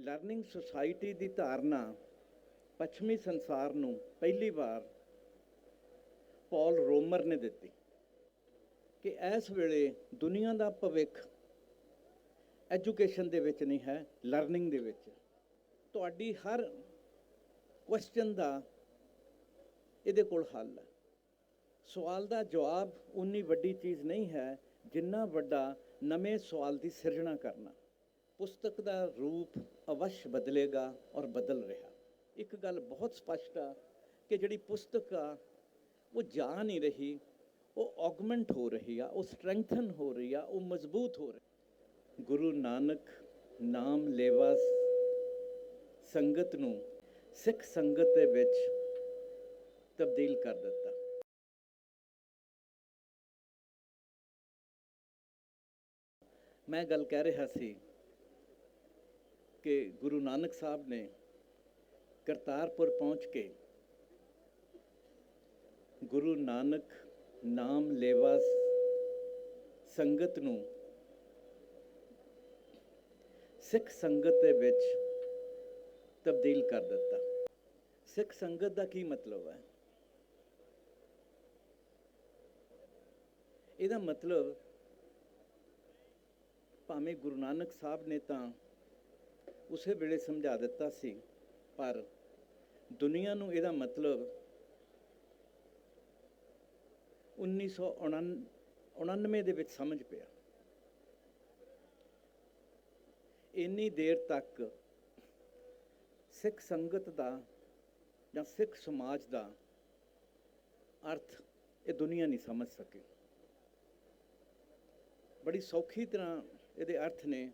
Learning society ਦੀ ਧਾਰਨਾ ਪੱਛਮੀ ਸੰਸਾਰ ਨੂੰ ਪਹਿਲੀ ਵਾਰ ਪੌਲ ਰੋਮਰ ਨੇ ਦਿੱਤੀ ਕਿ ਇਸ ਵੇਲੇ ਦੁਨੀਆ ਦਾ ਭਵਿੱਖ ਐਜੂਕੇਸ਼ਨ ਦੇ ਵਿੱਚ ਨਹੀਂ ਹੈ ਲਰਨਿੰਗ ਦੇ ਵਿੱਚ। ਤੁਹਾਡੀ ਹਰ ਕੁਐਸਚਨ ਦਾ ਇਹਦੇ ਕੋਲ ਹੱਲ ਹੈ। ਸਵਾਲ ਦਾ ਜਵਾਬ ਉਨੀ ਵੱਡੀ ਚੀਜ਼ ਨਹੀਂ ਹੈ ਜਿੰਨਾ ਵੱਡਾ ਨਵੇਂ ਸਵਾਲ ਦੀ ਸਿਰਜਣਾ ਕਰਨਾ। ਪੁਸਤਕ ਦਾ ਰੂਪ ਅਵਸ਼ ਬਦਲੇਗਾ ਔਰ ਬਦਲ ਰਿਹਾ। ਇੱਕ ਗੱਲ ਬਹੁਤ ਸਪਸ਼ਟ ਆ ਕਿ ਜਿਹੜੀ ਪੁਸਤਕ ਆ, ਉਹ ਜਾ ਨਹੀਂ ਰਹੀ, ਉਹ ਆਗਮੈਂਟ ਹੋ ਰਹੀ ਆ, ਉਹ ਸਟਰੈਂਥਨ ਹੋ ਰਹੀ ਆ, ਉਹ ਮਜ਼ਬੂਤ ਹੋ ਰਹੀ ਗੁਰੂ ਨਾਨਕ ਨਾਮ ਲੇਵਾ ਸੰਗਤ ਨੂੰ ਸਿੱਖ ਸੰਗਤ ਦੇ ਵਿੱਚ ਤਬਦੀਲ ਕਰ ਦਿੱਤਾ। ਮੈਂ ਗੱਲ ਕਹਿ ਰਿਹਾ ਸੀ ਕਿ ਗੁਰੂ ਨਾਨਕ ਸਾਹਿਬ ਨੇ ਕਰਤਾਰਪੁਰ ਪਹੁੰਚ ਕੇ ਗੁਰੂ ਨਾਨਕ ਨਾਮ ਲੇਵਾ ਸੰਗਤ ਨੂੰ ਸਿੱਖ ਸੰਗਤ ਦੇ ਵਿੱਚ ਤਬਦੀਲ ਕਰ ਦਿੱਤਾ। ਸਿੱਖ ਸੰਗਤ ਦਾ ਕੀ ਮਤਲਬ ਹੈ? ਇਹਦਾ ਮਤਲਬ ਭਾਵੇਂ ਗੁਰੂ ਨਾਨਕ ਸਾਹਿਬ ਨੇ ਤਾਂ ਉਸੇ ਵੇਲੇ ਸਮਝਾ ਦਿੱਤਾ ਸੀ, ਪਰ ਦੁਨੀਆ ਨੂੰ ਇਹਦਾ ਮਤਲਬ 1999 ਦੇ ਵਿੱਚ ਸਮਝ ਪਿਆ। ਇੰਨੀ ਦੇਰ ਤੱਕ ਸਿੱਖ ਸੰਗਤ ਦਾ ਜਾਂ ਸਿੱਖ ਸਮਾਜ ਦਾ ਅਰਥ ਇਹ ਦੁਨੀਆ ਨਹੀਂ ਸਮਝ ਸਕੀ। ਬੜੀ ਸੌਖੀ ਤਰ੍ਹਾਂ ਇਹਦੇ ਅਰਥ ਨੇ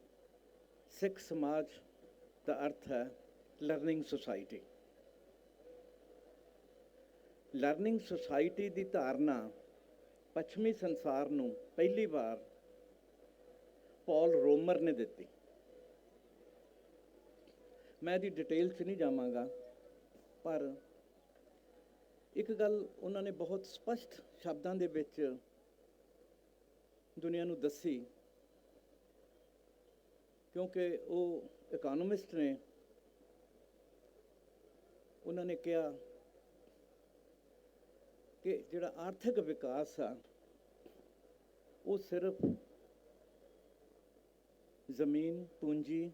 ਸਿੱਖ ਸਮਾਜ ਦਾ ਅਰਥ ਹੈ ਲਰਨਿੰਗ ਸੁਸਾਇਟੀ ਲਰਨਿੰਗ ਸੁਸਾਇਟੀ ਦੀ ਧਾਰਨਾ ਪੱਛਮੀ ਸੰਸਾਰ ਨੂੰ ਪਹਿਲੀ ਵਾਰ ਪੌਲ ਰੋਮਰ ਨੇ ਦਿੱਤੀ। ਮੈਂ ਦੀ ਡਿਟੇਲ 'ਚ ਨਹੀਂ ਜਾਵਾਂਗਾ, ਪਰ ਇੱਕ ਗੱਲ ਉਹਨਾਂ ਨੇ ਬਹੁਤ ਸਪਸ਼ਟ ਸ਼ਬਦਾਂ ਦੇ ਵਿੱਚ ਦੁਨੀਆ ਨੂੰ ਦੱਸੀ। ਕਿਉਂਕਿ ਉਹ ਇਕਨੋਮਿਸਟ ਨੇ, ਉਹਨਾਂ ਨੇ ਕਿਹਾ ਕਿ ਜਿਹੜਾ ਆਰਥਿਕ ਵਿਕਾਸ ਆ, ਉਹ ਸਿਰਫ ਜ਼ਮੀਨ, ਪੂੰਜੀ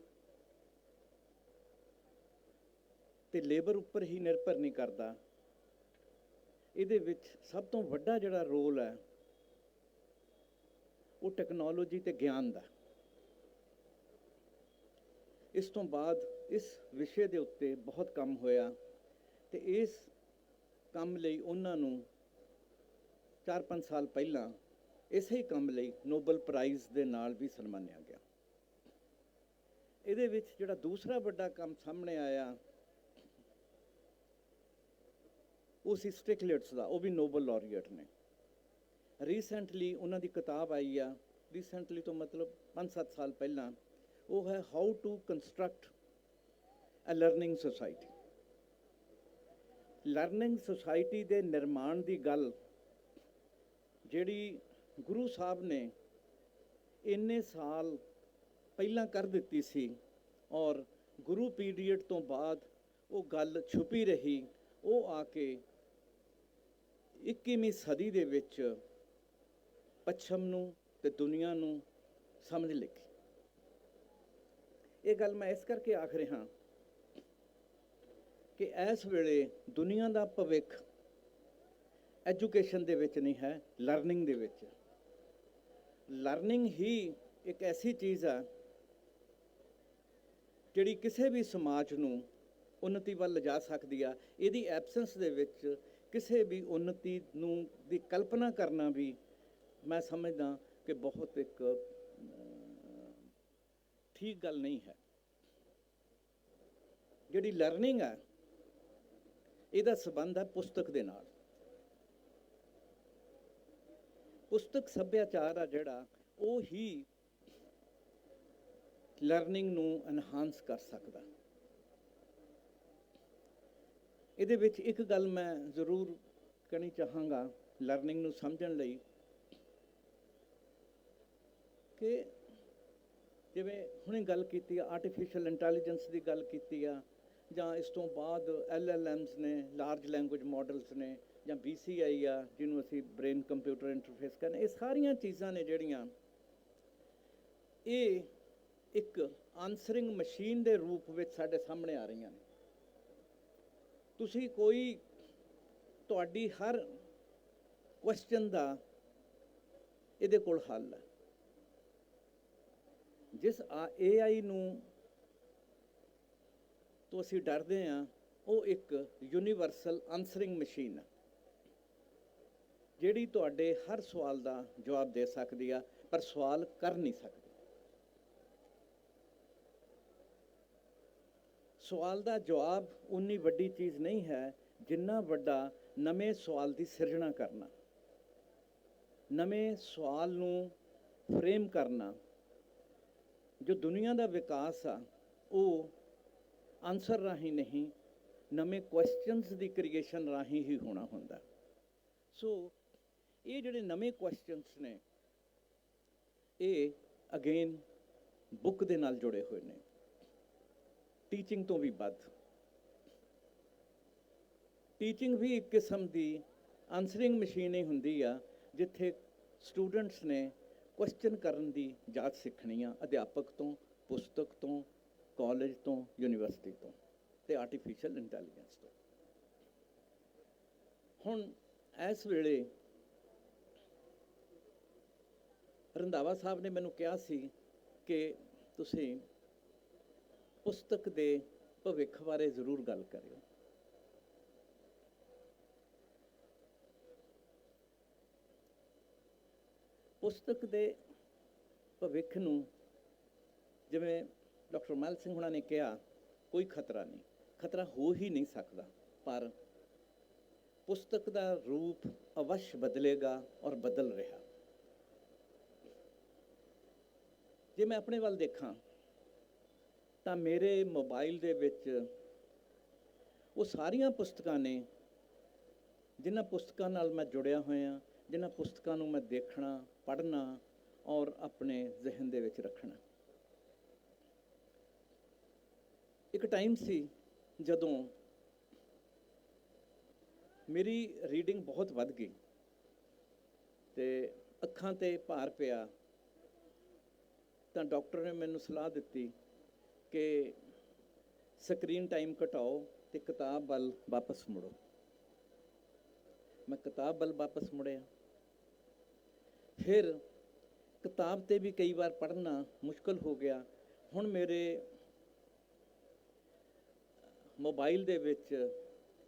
ਤੇ ਲੇਬਰ ਉੱਪਰ ਹੀ ਨਿਰਭਰ ਨਹੀਂ ਕਰਦਾ। ਇਹਦੇ ਵਿੱਚ ਸਭ ਤੋਂ ਵੱਡਾ ਜਿਹੜਾ ਰੋਲ ਹੈ, ਉਹ ਟੈਕਨੋਲੋਜੀ ਤੇ ਗਿਆਨ ਦਾ। ਇਸ ਤੋਂ ਬਾਅਦ ਇਸ ਵਿਸ਼ੇ ਦੇ ਉੱਤੇ ਬਹੁਤ ਕੰਮ ਹੋਇਆ ਤੇ ਇਸ ਕੰਮ ਲਈ ਉਹਨਾਂ ਨੂੰ 4-5 ਸਾਲ ਪਹਿਲਾਂ ਇਸੇ ਹੀ ਕੰਮ ਲਈ ਨੋਬਲ ਪ੍ਰਾਈਜ਼ ਦੇ ਨਾਲ ਵੀ ਸਨਮਾਨਿਆ ਗਿਆ। ਇਹਦੇ ਵਿੱਚ ਜਿਹੜਾ ਦੂਸਰਾ ਵੱਡਾ ਕੰਮ ਸਾਹਮਣੇ ਆਇਆ, ਉਹ ਸੀ ਸਟਿਕਲੇਟਸ ਦਾ, ਉਹ ਵੀ ਨੋਬਲ ਲਾਰੀਏਟ ਨੇ। ਰੀਸੈਂਟਲੀ ਉਹਨਾਂ ਦੀ ਕਿਤਾਬ ਆਈ ਆ। ਰੀਸੈਂਟਲੀ ਤੋਂ ਮਤਲਬ 5-7 ਸਾਲ ਪਹਿਲਾਂ ਉਹ ਹੈ how to construct a learning society learning society ਦੇ ਨਿਰਮਾਣ ਦੀ ਗੱਲ ਜਿਹੜੀ ਗੁਰੂ ਸਾਹਿਬ ਨੇ ਇੰਨੇ ਸਾਲ ਪਹਿਲਾਂ ਕਰ ਦਿੱਤੀ ਸੀ ਔਰ ਗੁਰੂ ਪੀਰੀਅਡ ਤੋਂ ਬਾਅਦ ਉਹ ਗੱਲ ਛੁਪੀ ਰਹੀ, ਉਹ ਆ ਕੇ 21ਵੀਂ ਸਦੀ ਦੇ ਵਿੱਚ ਪੱਛਮ ਨੂੰ ਤੇ ਦੁਨੀਆ ਨੂੰ ਸਮਝ ਲਿਖੀ ਇਹ ਗੱਲ ਮੈਂ ਇਸ ਕਰਕੇ ਆਖ ਰਿਹਾ ਕਿ ਇਸ ਵੇਲੇ ਦੁਨੀਆ ਦਾ ਭਵਿੱਖ ਐਜੂਕੇਸ਼ਨ ਦੇ ਵਿੱਚ ਨਹੀਂ ਹੈ, ਲਰਨਿੰਗ ਦੇ ਵਿੱਚ। ਲਰਨਿੰਗ ਹੀ ਇੱਕ ਐਸੀ ਚੀਜ਼ ਆ ਜਿਹੜੀ ਕਿਸੇ ਵੀ ਸਮਾਜ ਨੂੰ ਉન્નਤੀ ਵੱਲ ਲਿਜਾ ਸਕਦੀ ਆ। ਇਹਦੀ ਐਬਸੈਂਸ ਦੇ ਵਿੱਚ ਕਿਸੇ ਵੀ ਉન્નਤੀ ਨੂੰ ਦੀ ਕਲਪਨਾ ਕਰਨਾ ਵੀ ਮੈਂ ਸਮਝਦਾ ਕਿ ਬਹੁਤ ਇੱਕ ਠੀਕ ਗੱਲ ਨਹੀਂ ਹੈ। ਜਿਹੜੀ ਲਰਨਿੰਗ ਹੈ ਇਹਦਾ ਸਬੰਧ ਹੈ ਪੁਸਤਕ ਦੇ ਨਾਲ। ਪੁਸਤਕ ਸੱਭਿਆਚਾਰ ਆ ਜਿਹੜਾ, ਉਹ ਹੀ ਲਰਨਿੰਗ ਨੂੰ ਐਨਹਾਂਸ ਕਰ ਸਕਦਾ। ਇਹਦੇ ਵਿੱਚ ਇੱਕ ਗੱਲ ਮੈਂ ਜ਼ਰੂਰ ਕਹਿਣੀ ਚਾਹਾਂਗਾ ਲਰਨਿੰਗ ਨੂੰ ਸਮਝਣ ਲਈ, ਕਿ ਜਿਵੇਂ ਹੁਣੇ ਗੱਲ ਕੀਤੀ ਆ ਆਰਟੀਫੀਸ਼ੀਅਲ ਇੰਟੈਲੀਜੈਂਸ ਦੀ ਗੱਲ ਕੀਤੀ ਆ ਜਾਂ ਇਸ ਤੋਂ ਬਾਅਦ ਐਲਐਲਐਮਸ ਨੇ ਲਾਰਜ ਲੈਂਗੁਏਜ ਮਾਡਲਸ ਨੇ ਜਾਂ BCI ਆ, ਜਿਹਨੂੰ ਅਸੀਂ ਬ੍ਰੇਨ ਕੰਪਿਊਟਰ ਇੰਟਰਫੇਸ ਕਹਿੰਦੇ, ਇਹ ਸਾਰੀਆਂ ਚੀਜ਼ਾਂ ਨੇ ਜਿਹੜੀਆਂ ਇਹ ਇੱਕ ਆਨਸਰਿੰਗ ਮਸ਼ੀਨ ਦੇ ਰੂਪ ਵਿੱਚ ਸਾਡੇ ਸਾਹਮਣੇ ਆ ਰਹੀਆਂ ਨੇ। ਤੁਸੀਂ ਕੋਈ ਤੁਹਾਡੀ ਹਰ ਕੁਐਸਚਨ ਦਾ ਇਹਦੇ ਕੋਲ ਹੱਲ ਹੈ। ਜਿਸ AI ਨੂੰ ਤੋਂ ਅਸੀਂ ਡਰਦੇ ਹਾਂ, ਉਹ ਇੱਕ ਯੂਨੀਵਰਸਲ ਆਨਸਰਿੰਗ ਮਸ਼ੀਨ ਆ, ਜਿਹੜੀ ਤੁਹਾਡੇ ਹਰ ਸਵਾਲ ਦਾ ਜਵਾਬ ਦੇ ਸਕਦੀ ਆ, ਪਰ ਸਵਾਲ ਕਰ ਨਹੀਂ ਸਕਦੀ। ਸਵਾਲ ਦਾ ਜਵਾਬ ਉਨੀ ਵੱਡੀ ਚੀਜ਼ ਨਹੀਂ ਹੈ, ਜਿੰਨਾ ਵੱਡਾ ਨਵੇਂ ਸਵਾਲ ਦੀ ਸਿਰਜਣਾ ਕਰਨਾ, ਨਵੇਂ ਸਵਾਲ ਨੂੰ ਫਰੇਮ ਕਰਨਾ, ਜੋ ਦੁਨੀਆ ਦਾ ਵਿਕਾਸ ਆ, ਉਹ ਆਨਸਰ ਰਾਹੀਂ ਨਹੀਂ, ਨਵੇਂ ਕੁਐਸਚਨਸ ਦੀ ਕ੍ਰੀਏਸ਼ਨ ਰਾਹੀਂ ਹੀ ਹੋਣਾ ਹੁੰਦਾ। ਸੋ ਇਹ ਜਿਹੜੇ ਨਵੇਂ ਕੁਐਸਚਨਸ ਨੇ, ਇਹ ਅਗੇਨ ਬੁੱਕ ਦੇ ਨਾਲ ਜੁੜੇ ਹੋਏ ਨੇ। ਟੀਚਿੰਗ ਤੋਂ ਵੀ ਵੱਧ। ਟੀਚਿੰਗ ਵੀ ਇੱਕ ਕਿਸਮ ਦੀ ਆਨਸਰਿੰਗ ਮਸ਼ੀਨ ਹੀ ਹੁੰਦੀ ਆ, ਜਿੱਥੇ ਸਟੂਡੈਂਟਸ ਨੇ ਕੁਐਸਚਨ ਕਰਨ ਦੀ ਜਾਚ ਸਿੱਖਣੀ ਆ, ਅਧਿਆਪਕ ਤੋਂ, ਪੁਸਤਕ ਤੋਂ ਕਾਲਜ ਤੋਂ ਯੂਨੀਵਰਸਿਟੀ ਤੋਂ ਤੇ ਆਰਟੀਫੀਸ਼ੀਅਲ ਇੰਟੈਲੀਜੈਂਸ ਤੋਂ। ਹੁਣ ਇਸ ਵੇਲੇ ਰੰਧਾਵਾ ਸਾਹਿਬ ਨੇ ਮੈਨੂੰ ਕਿਹਾ ਸੀ ਕਿ ਤੁਸੀਂ ਪੁਸਤਕ ਦੇ ਭਵਿੱਖ ਬਾਰੇ ਜ਼ਰੂਰ ਗੱਲ ਕਰਿਓ। ਪੁਸਤਕ ਦੇ ਭਵਿੱਖ ਨੂੰ ਜਿਵੇਂ ਡਾਕਟਰ ਮਲ ਸਿੰਘ ਹੁਣਾਂ ਨੇ ਕਿਹਾ, ਕੋਈ ਖਤਰਾ ਨਹੀਂ, ਖਤਰਾ ਹੋ ਹੀ ਨਹੀਂ ਸਕਦਾ, ਪਰ ਪੁਸਤਕ ਦਾ ਰੂਪ ਅਵਸ਼ ਬਦਲੇਗਾ ਔਰ ਬਦਲ ਰਿਹਾ। ਜੇ ਮੈਂ ਆਪਣੇ ਵੱਲ ਦੇਖਾਂ, ਤਾਂ ਮੇਰੇ ਮੋਬਾਈਲ ਦੇ ਵਿੱਚ ਉਹ ਸਾਰੀਆਂ ਪੁਸਤਕਾਂ ਨੇ, ਜਿਨ੍ਹਾਂ ਪੁਸਤਕਾਂ ਨਾਲ ਮੈਂ ਜੁੜਿਆ ਹੋਇਆ, ਜਿਨ੍ਹਾਂ ਪੁਸਤਕਾਂ ਨੂੰ ਮੈਂ ਦੇਖਣਾ, ਪੜ੍ਹਨਾ ਔਰ ਆਪਣੇ ਜ਼ਿਹਨ ਦੇ ਵਿੱਚ ਰੱਖਣਾ। ਇੱਕ ਟਾਈਮ ਸੀ ਜਦੋਂ ਮੇਰੀ ਰੀਡਿੰਗ ਬਹੁਤ ਵੱਧ ਗਈ ਤੇ ਅੱਖਾਂ ਤੇ ਭਾਰ ਪਿਆ ਤਾਂ ਡਾਕਟਰ ਨੇ ਮੈਨੂੰ ਸਲਾਹ ਦਿੱਤੀ ਕਿ ਸਕਰੀਨ ਟਾਈਮ ਘਟਾਓ ਤੇ ਕਿਤਾਬ ਵੱਲ ਵਾਪਸ ਮੁੜੋ। ਮੈਂ ਕਿਤਾਬ ਵੱਲ ਵਾਪਸ ਮੁੜਿਆ। ਫਿਰ ਕਿਤਾਬ ਤੇ ਵੀ ਕਈ ਵਾਰ ਪੜ੍ਹਨਾ ਮੁਸ਼ਕਲ ਹੋ ਗਿਆ। ਹੁਣ ਮੇਰੇ ਮੋਬਾਈਲ ਦੇ ਵਿੱਚ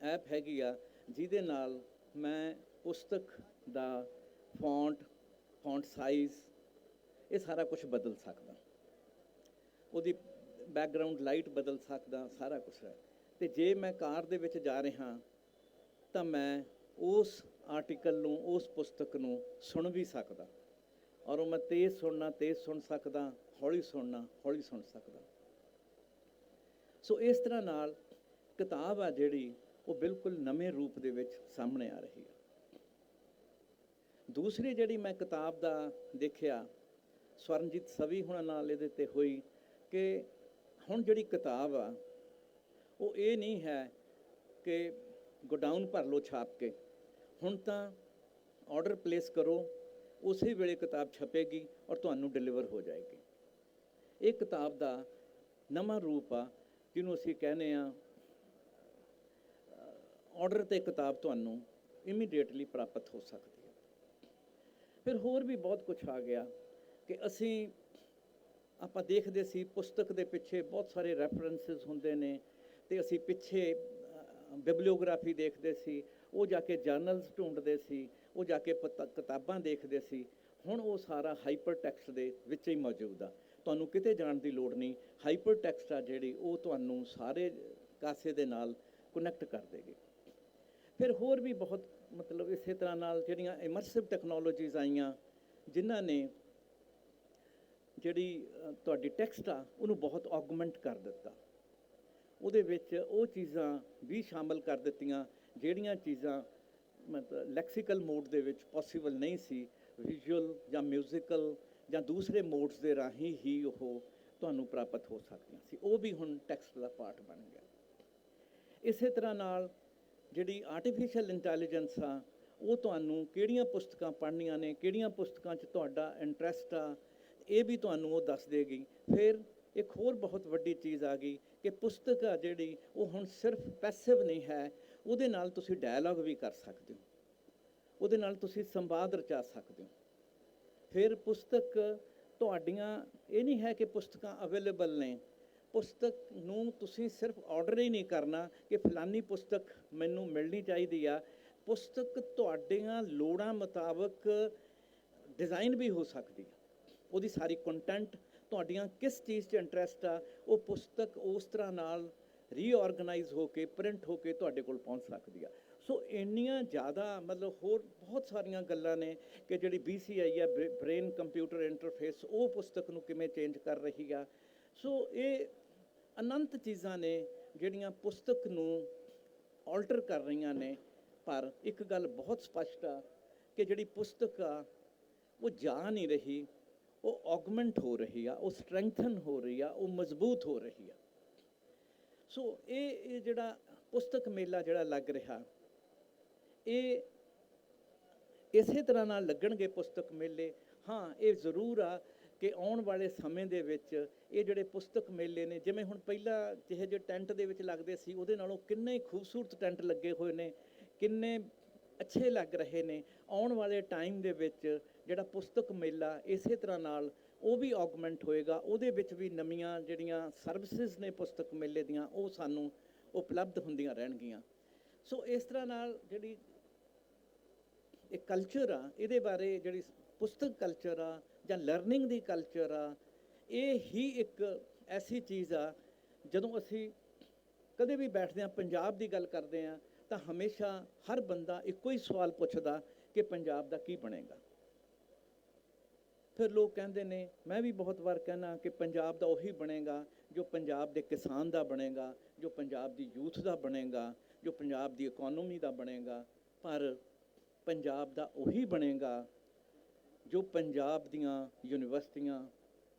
ਐਪ ਹੈਗੀ ਆ, ਜਿਹਦੇ ਨਾਲ ਮੈਂ ਪੁਸਤਕ ਦਾ ਫੌਂਟ ਫੌਂਟ ਸਾਈਜ਼, ਇਹ ਸਾਰਾ ਕੁਝ ਬਦਲ ਸਕਦਾ। ਉਹਦੀ ਬੈਕਗ੍ਰਾਉਂਡ ਲਾਈਟ ਬਦਲ ਸਕਦਾ, ਸਾਰਾ ਕੁਝ ਹੈ। ਤੇ ਜੇ ਮੈਂ ਕਾਰ ਦੇ ਵਿੱਚ ਜਾ ਰਿਹਾ ਤਾਂ ਮੈਂ ਉਸ ਆਰਟੀਕਲ ਨੂੰ, ਉਸ ਪੁਸਤਕ ਨੂੰ ਸੁਣ ਵੀ ਸਕਦਾ। ਔਰ ਉਹ ਮੈਂ ਤੇਜ਼ ਸੁਣਨਾ, ਤੇਜ਼ ਸੁਣ ਸਕਦਾ, ਹੌਲੀ ਸੁਣਨਾ, ਹੌਲੀ ਸੁਣ ਸਕਦਾ। ਸੋ ਇਸ ਤਰ੍ਹਾਂ ਨਾਲ ਕਿਤਾਬ ਆ ਜਿਹੜੀ ਉਹ ਬਿਲਕੁਲ ਨਵੇਂ ਰੂਪ ਦੇ ਵਿੱਚ ਸਾਹਮਣੇ ਆ ਰਹੀ ਹੈ ਦੂਸਰੀ ਜਿਹੜੀ ਮੈਂ ਕਿਤਾਬ ਦਾ ਦੇਖਿਆ, ਸਵਰਨਜੀਤ ਸਵੀ ਹੁਣਾਂ ਨਾਲ ਇਹਦੇ ਤੇ ਹੋਈ ਕਿ ਹੁਣ ਜਿਹੜੀ ਕਿਤਾਬ ਆ, ਉਹ ਇਹ ਨਹੀਂ ਹੈ ਕਿ ਗੋਡਾਊਨ ਭਰ ਲਓ ਛਾਪ ਕੇ। ਹੁਣ ਤਾਂ ਆਰਡਰ ਪਲੇਸ ਕਰੋ, ਉਸੇ ਵੇਲੇ ਕਿਤਾਬ ਛਪੇਗੀ ਔਰ ਤੁਹਾਨੂੰ ਡਿਲੀਵਰ ਹੋ ਜਾਏਗੀ। ਇਹ ਕਿਤਾਬ ਦਾ ਨਵਾਂ ਰੂਪ ਆ, ਜਿਹਨੂੰ ਅਸੀਂ ਕਹਿੰਦੇ ਆ ਆਰਡਰ ਤੇ ਕਿਤਾਬ ਤੁਹਾਨੂੰ ਇਮੀਡੀਏਟਲੀ ਪ੍ਰਾਪਤ ਹੋ ਸਕਦੀ ਹੈ। ਫਿਰ ਹੋਰ ਵੀ ਬਹੁਤ ਕੁਝ ਆ ਗਿਆ ਕਿ ਅਸੀਂ, ਆਪਾਂ ਦੇਖਦੇ ਸੀ ਪੁਸਤਕ ਦੇ ਪਿੱਛੇ ਬਹੁਤ ਸਾਰੇ ਰੈਫਰੈਂਸਸ ਹੁੰਦੇ ਨੇ ਤੇ ਅਸੀਂ ਪਿੱਛੇ ਬਿਬਲੀਓਗ੍ਰਾਫੀ ਦੇਖਦੇ ਸੀ, ਉਹ ਜਾ ਕੇ ਜਰਨਲਸ ਢੂੰਡਦੇ ਸੀ, ਉਹ ਜਾ ਕੇ ਪਤਾ- ਕਿਤਾਬਾਂ ਦੇਖਦੇ ਸੀ। ਹੁਣ ਉਹ ਸਾਰਾ ਹਾਈਪਰ ਟੈਕਸਟ ਦੇ ਵਿੱਚ ਹੀ ਮੌਜੂਦ ਆ। ਤੁਹਾਨੂੰ ਕਿਤੇ ਜਾਣ ਦੀ ਲੋੜ ਨਹੀਂ ਹਾਈਪਰ ਟੈਕਸਟ ਆ ਜਿਹੜੀ, ਉਹ ਤੁਹਾਨੂੰ ਸਾਰੇ ਕਾਸੇ ਦੇ ਨਾਲ ਕਨੈਕਟ ਕਰ ਦੇਗੀ। ਫਿਰ ਹੋਰ ਵੀ ਬਹੁਤ ਮਤਲਬ ਇਸੇ ਤਰ੍ਹਾਂ ਨਾਲ ਜਿਹੜੀਆਂ ਇਮਰਸਿਵ ਟੈਕਨੋਲੋਜੀਜ਼ ਆਈਆਂ, ਜਿਨ੍ਹਾਂ ਨੇ ਜਿਹੜੀ ਤੁਹਾਡੀ ਟੈਕਸਟ ਆ, ਉਹਨੂੰ ਬਹੁਤ ਆਗਮੈਂਟ ਕਰ ਦਿੱਤਾ। ਉਹਦੇ ਵਿੱਚ ਉਹ ਚੀਜ਼ਾਂ ਵੀ ਸ਼ਾਮਲ ਕਰ ਦਿੱਤੀਆਂ, ਜਿਹੜੀਆਂ ਚੀਜ਼ਾਂ ਮਤਲਬ ਲੈਕਸੀਕਲ ਮੋਡ ਦੇ ਵਿੱਚ ਪੋਸੀਬਲ ਨਹੀਂ ਸੀ। ਵਿਜ਼ੂਅਲ ਜਾਂ ਮਿਊਜ਼ੀਕਲ ਜਾਂ ਦੂਸਰੇ ਮੋਡਸ ਦੇ ਰਾਹੀਂ ਹੀ ਉਹ ਤੁਹਾਨੂੰ ਪ੍ਰਾਪਤ ਹੋ ਸਕਦੀਆਂ ਸੀ। ਉਹ ਵੀ ਹੁਣ ਟੈਕਸਟ ਦਾ ਪਾਰਟ ਬਣ ਗਿਆ। ਇਸੇ ਤਰ੍ਹਾਂ ਨਾਲ ਜਿਹੜੀ ਆਰਟੀਫੀਸ਼ੀਅਲ ਇੰਟੈਲੀਜੈਂਸ ਆ, ਉਹ ਤੁਹਾਨੂੰ ਕਿਹੜੀਆਂ ਪੁਸਤਕਾਂ ਪੜ੍ਹਨੀਆਂ ਨੇ, ਕਿਹੜੀਆਂ ਪੁਸਤਕਾਂ 'ਚ ਤੁਹਾਡਾ ਇੰਟਰਸਟ ਆ, ਇਹ ਵੀ ਤੁਹਾਨੂੰ ਉਹ ਦੱਸ ਦੇਗੀ। ਫਿਰ ਇੱਕ ਹੋਰ ਬਹੁਤ ਵੱਡੀ ਚੀਜ਼ ਆ ਗਈ ਕਿ ਪੁਸਤਕ ਆ ਜਿਹੜੀ, ਉਹ ਹੁਣ ਸਿਰਫ ਪੈਸਿਵ ਨਹੀਂ ਹੈ, ਉਹਦੇ ਨਾਲ ਤੁਸੀਂ ਡਾਇਲੌਗ ਵੀ ਕਰ ਸਕਦੇ ਹੋ। ਉਹਦੇ ਨਾਲ ਤੁਸੀਂ ਸੰਵਾਦ ਰਚਾ ਸਕਦੇ ਹੋ। ਫਿਰ ਪੁਸਤਕ ਤੁਹਾਡੀਆਂ, ਇਹ ਨਹੀਂ ਹੈ ਕਿ ਪੁਸਤਕਾਂ ਅਵੇਲੇਬਲ ਨੇ ਪੁਸਤਕ ਨੂੰ ਤੁਸੀਂ ਸਿਰਫ ਆਰਡਰ ਹੀ ਨਹੀਂ ਕਰਨਾ ਕਿ ਫਲਾਨੀ ਪੁਸਤਕ ਮੈਨੂੰ ਮਿਲਣੀ ਚਾਹੀਦੀ ਆ। ਪੁਸਤਕ ਤੁਹਾਡੀਆਂ ਲੋੜਾਂ ਮੁਤਾਬਕ ਡਿਜ਼ਾਈਨ ਵੀ ਹੋ ਸਕਦੀ ਆ। ਉਹਦੀ ਸਾਰੀ ਕੰਟੈਂਟ ਤੁਹਾਡੀਆਂ ਕਿਸ ਚੀਜ਼ 'ਚ ਇੰਟਰਸਟ ਆ, ਉਹ ਪੁਸਤਕ ਉਸ ਤਰ੍ਹਾਂ ਨਾਲ ਰੀਆਰਗੇਨਾਈਜ਼ ਹੋ ਕੇ ਪ੍ਰਿੰਟ ਹੋ ਕੇ ਤੁਹਾਡੇ ਕੋਲ ਪਹੁੰਚ ਸਕਦੀ ਆ। ਸੋ ਇੰਨੀਆਂ ਜ਼ਿਆਦਾ ਮਤਲਬ ਹੋਰ ਬਹੁਤ ਸਾਰੀਆਂ ਗੱਲਾਂ ਨੇ ਕਿ ਜਿਹੜੀ BCI ਆ, ਬ੍ਰੇਨ ਕੰਪਿਊਟਰ ਇੰਟਰਫੇਸ ਉਹ ਪੁਸਤਕ ਨੂੰ ਕਿਵੇਂ ਚੇਂਜ ਕਰ ਰਹੀ ਆ। ਸੋ ਇਹ ਅਨੰਤ ਚੀਜ਼ਾਂ ਨੇ ਜਿਹੜੀਆਂ ਪੁਸਤਕ ਨੂੰ ਆਲਟਰ ਕਰ ਰਹੀਆਂ ਨੇ। ਪਰ ਇੱਕ ਗੱਲ ਬਹੁਤ ਸਪਸ਼ਟ ਆ ਕਿ ਜਿਹੜੀ ਪੁਸਤਕ ਆ, ਉਹ ਜਾ ਨਹੀਂ ਰਹੀ, ਉਹ ਆਗਮੈਂਟ ਹੋ ਰਹੀ ਆ, ਉਹ ਸਟਰੈਂਥਨ ਹੋ ਰਹੀ ਆ, ਉਹ ਮਜ਼ਬੂਤ ਹੋ ਰਹੀ ਆ। ਸੋ ਇਹ ਇਹ ਜਿਹੜਾ ਪੁਸਤਕ ਮੇਲਾ ਜਿਹੜਾ ਲੱਗ ਰਿਹਾ, ਇਹ ਇਸੇ ਤਰ੍ਹਾਂ ਨਾਲ ਲੱਗਣਗੇ ਪੁਸਤਕ ਮੇਲੇ। ਹਾਂ, ਇਹ ਜ਼ਰੂਰ ਆ ਕਿ ਆਉਣ ਵਾਲੇ ਸਮੇਂ ਦੇ ਵਿੱਚ ਇਹ ਜਿਹੜੇ ਪੁਸਤਕ ਮੇਲੇ ਨੇ, ਜਿਵੇਂ ਹੁਣ ਪਹਿਲਾਂ ਜਿਹੇ ਜਿਹੇ ਟੈਂਟ ਦੇ ਵਿੱਚ ਲੱਗਦੇ ਸੀ, ਉਹਦੇ ਨਾਲੋਂ ਕਿੰਨੇ ਹੀ ਖੂਬਸੂਰਤ ਟੈਂਟ ਲੱਗੇ ਹੋਏ ਨੇ, ਕਿੰਨੇ ਅੱਛੇ ਲੱਗ ਰਹੇ ਨੇ। ਆਉਣ ਵਾਲੇ ਟਾਈਮ ਦੇ ਵਿੱਚ ਜਿਹੜਾ ਪੁਸਤਕ ਮੇਲਾ ਇਸੇ ਤਰ੍ਹਾਂ ਨਾਲ ਉਹ ਵੀ ਆਗਮੈਂਟ ਹੋਏਗਾ, ਉਹਦੇ ਵਿੱਚ ਵੀ ਨਵੀਆਂ ਜਿਹੜੀਆਂ ਸਰਵਿਸਿਜ਼ ਨੇ ਪੁਸਤਕ ਮੇਲੇ ਦੀਆਂ, ਉਹ ਸਾਨੂੰ ਉਪਲਬਧ ਹੁੰਦੀਆਂ ਰਹਿਣਗੀਆਂ। ਸੋ ਇਸ ਤਰ੍ਹਾਂ ਨਾਲ ਜਿਹੜੀ ਇਹ ਕਲਚਰ ਆ, ਇਹਦੇ ਬਾਰੇ ਜਿਹੜੀ ਪੁਸਤਕ ਕਲਚਰ ਆ ਜਾਂ ਲਰਨਿੰਗ ਦੀ ਕਲਚਰ ਆ, ਇਹ ਹੀ ਇੱਕ ਐਸੀ ਚੀਜ਼ ਆ, ਜਦੋਂ ਅਸੀਂ ਕਦੇ ਵੀ ਬੈਠਦੇ ਆ ਪੰਜਾਬ ਦੀ ਗੱਲ ਕਰਦੇ ਆ ਤਾਂ ਹਮੇਸ਼ਾ ਹਰ ਬੰਦਾ ਇੱਕੋ ਹੀ ਸਵਾਲ ਪੁੱਛਦਾ ਕਿ ਪੰਜਾਬ ਦਾ ਕੀ ਬਣੇਗਾ। ਫਿਰ ਲੋਕ ਕਹਿੰਦੇ ਨੇ, ਮੈਂ ਵੀ ਬਹੁਤ ਵਾਰ ਕਹਿਣਾ ਕਿ ਪੰਜਾਬ ਦਾ ਉਹੀ ਬਣੇਗਾ ਜੋ ਪੰਜਾਬ ਦੇ ਕਿਸਾਨ ਦਾ ਬਣੇਗਾ, ਜੋ ਪੰਜਾਬ ਦੀ ਯੂਥ ਦਾ ਬਣੇਗਾ, ਜੋ ਪੰਜਾਬ ਦੀ ਇਕਨੋਮੀ ਦਾ ਬਣੇਗਾ, ਪਰ ਪੰਜਾਬ ਦਾ ਉਹੀ ਬਣੇਗਾ ਜੋ ਪੰਜਾਬ ਦੀਆਂ ਯੂਨੀਵਰਸਿਟੀਆਂ,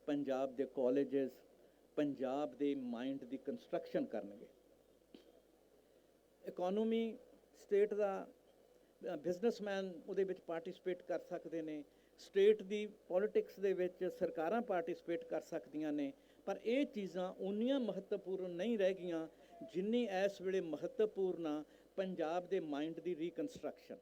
ਪੰਜਾਬ ਦੇ ਕਾਲਜਸ ਪੰਜਾਬ ਦੇ ਮਾਈਂਡ ਦੀ ਕੰਸਟਰਕਸ਼ਨ ਕਰਨਗੇ। ਇਕਨੋਮੀ ਸਟੇਟ ਦਾ ਬਿਜ਼ਨਸਮੈਨ ਉਹਦੇ ਵਿੱਚ ਪਾਰਟਿਸਿਪੇਟ ਕਰ ਸਕਦੇ ਨੇ। ਸਟੇਟ ਦੀ ਪੋਲਿਟਿਕਸ ਦੇ ਵਿੱਚ ਸਰਕਾਰਾਂ ਪਾਰਟਿਸਿਪੇਟ ਕਰ ਸਕਦੀਆਂ ਨੇ। ਪਰ ਇਹ ਚੀਜ਼ਾਂ ਉਨੀਆਂ ਮਹੱਤਵਪੂਰਨ ਨਹੀਂ ਰਹਿ ਗਈਆਂ ਜਿੰਨੀ ਇਸ ਵੇਲੇ ਮਹੱਤਵਪੂਰਨ ਆ ਪੰਜਾਬ ਦੇ ਮਾਈਂਡ ਦੀ ਰੀਕਨਸਟਰਕਸ਼ਨ